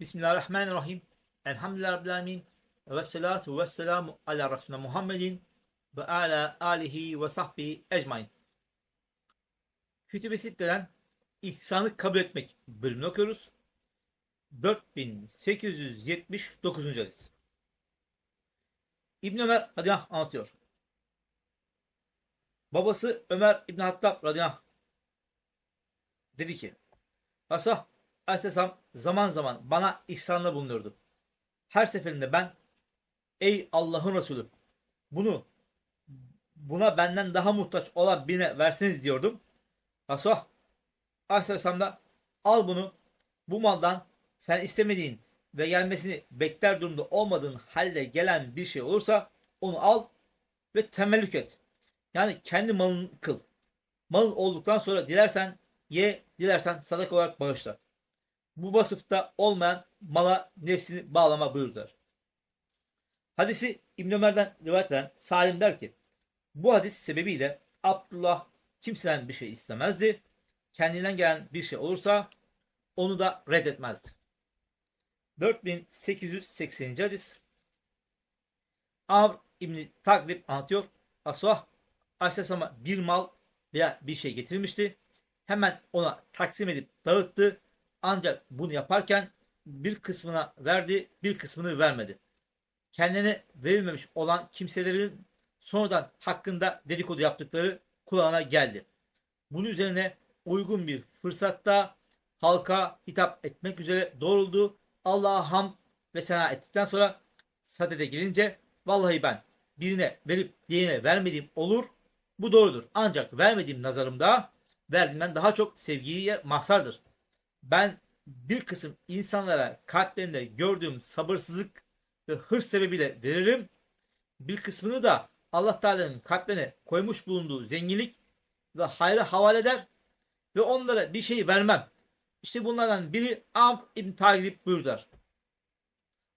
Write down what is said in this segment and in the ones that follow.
Bismillahirrahmanirrahim. Elhamdülillahi Rabbil Alemin. Ve salatu ve selamu ala Resulüne Muhammedin ve ala alihi ve sahbihi ecmain. Kütüb-i Sitte'den İhsanı kabul etmek bölümünü okuyoruz. 4879. hadis. İbn Ömer radıyallahu anh anlatıyor. Babası Ömer İbn Hattab radıyallahu anh dedi ki Resulullah Aleyhisselam zaman zaman bana ihsanda bulunurdu. Her seferinde ben ey Allah'ın Resulü bunu buna benden daha muhtaç olan birine verseniz diyordum. Resulullah Aleyhisselam da al bunu bu maldan sen istemediğin ve gelmesini bekler durumda olmadığın halde gelen bir şey olursa onu al ve temellük et. Yani kendi malını kıl. Malın olduktan sonra dilersen ye, dilersen sadaka olarak bağışla. Bu vasıfta olmayan mala nefsini bağlama buyurdular. Hadisi İbn Ömer'den rivayet eden Salim der ki bu hadis sebebiyle Abdullah kimseden bir şey istemezdi. Kendinden gelen bir şey olursa onu da reddetmezdi. 4880. hadis Amr İbni Taglib anlatıyor. Asuh Aleyhisselam'a bir mal veya bir şey getirmişti. Hemen ona taksim edip dağıttı. Ancak bunu yaparken bir kısmına verdi, bir kısmını vermedi. Kendine verilmemiş olan kimselerin sonradan hakkında dedikodu yaptıkları kulağına geldi. Bunun üzerine uygun bir fırsatta halka hitap etmek üzere doğruldu. Allah'a ham ve sena ettikten sonra sadede gelince vallahi ben birine verip diğerine vermediğim olur. Bu doğrudur. Ancak vermediğim nazarımda verdiğimden daha çok sevgiye mahsardır. Ben bir kısım insanlara kalplerinde gördüğüm sabırsızlık ve hırs sebebiyle veririm. Bir kısmını da Allah Teala'nın kalplerine koymuş bulunduğu zenginlik ve hayra havale eder ve onlara bir şey vermem. İşte bunlardan biri Amr İbn Taglib buyurdular.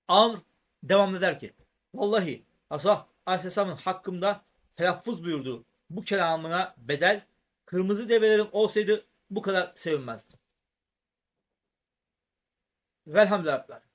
Amr devamlı der ki Vallahi Asah Aleyhisselam'ın hakkımda telaffuz buyurduğu bu kelamına bedel kırmızı develerim olsaydı bu kadar sevinmezdim. Velhamdülillah.